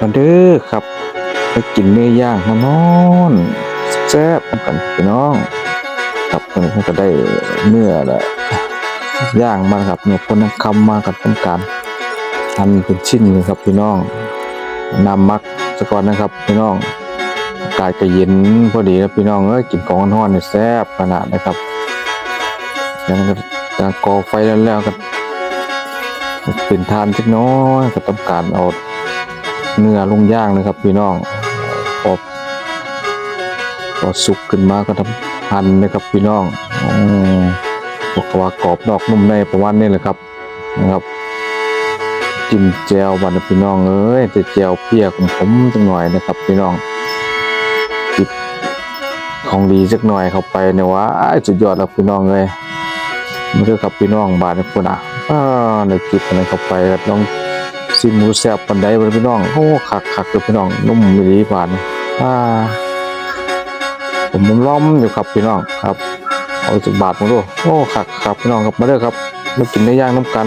มาเด้อครับไปกินเนื้อย่างมานอนแซ่บกันพี่น้อง ครับตอนนี้ก็ได้เนื้อและย่างมาครับเนื้อพนักคำมากับต้องการหั่นเป็นชิ้นเลยครับพี่น้องนำมักซะก่อนนะครับ พี่น้องกาศก็เย็นพอดีนะพี่น้องเอ้ยกินของร้อนๆนี่ยแซ่บขนาดนะครับแล้วก็จะก่อไฟแล้วแล้วก็เป็นทานจักน้อยก็ต้องการเอา เนื้อลงย่างนะครับพี่น้องพอพอสุกขึ้นมาก็ทำหั่นนะครับพี่น้องอบอกว่ากรอบนอกนุ่มในประมาณนี้แหละครับนะครับจิ้มแจวบัดนพี่น้องเอ้ยจะแจวเปียวของผมจังหน่อยนะครับพี่น้องจิบของดีสักหน่อยเข้าไปเนี่ยว้าสุดยอดแล้วพี่น้องเลยมาเด้อครับพี่น้องบาดนี่พุ่นอะอ่าในจิบอะไรเข้าไปครับน้อง ซิมหมูแซ่บปันไดบนพี่น้อง โอ้คักคักเลยพี่น้องนุ่มดีบานอ่าผมล้อมอยู่ครับพี่น้องครับ เอาสิบบาทมาดูโอ้คักครับพี่น้องครับมาเด้อครับมากินได้ย่างน้ำกัน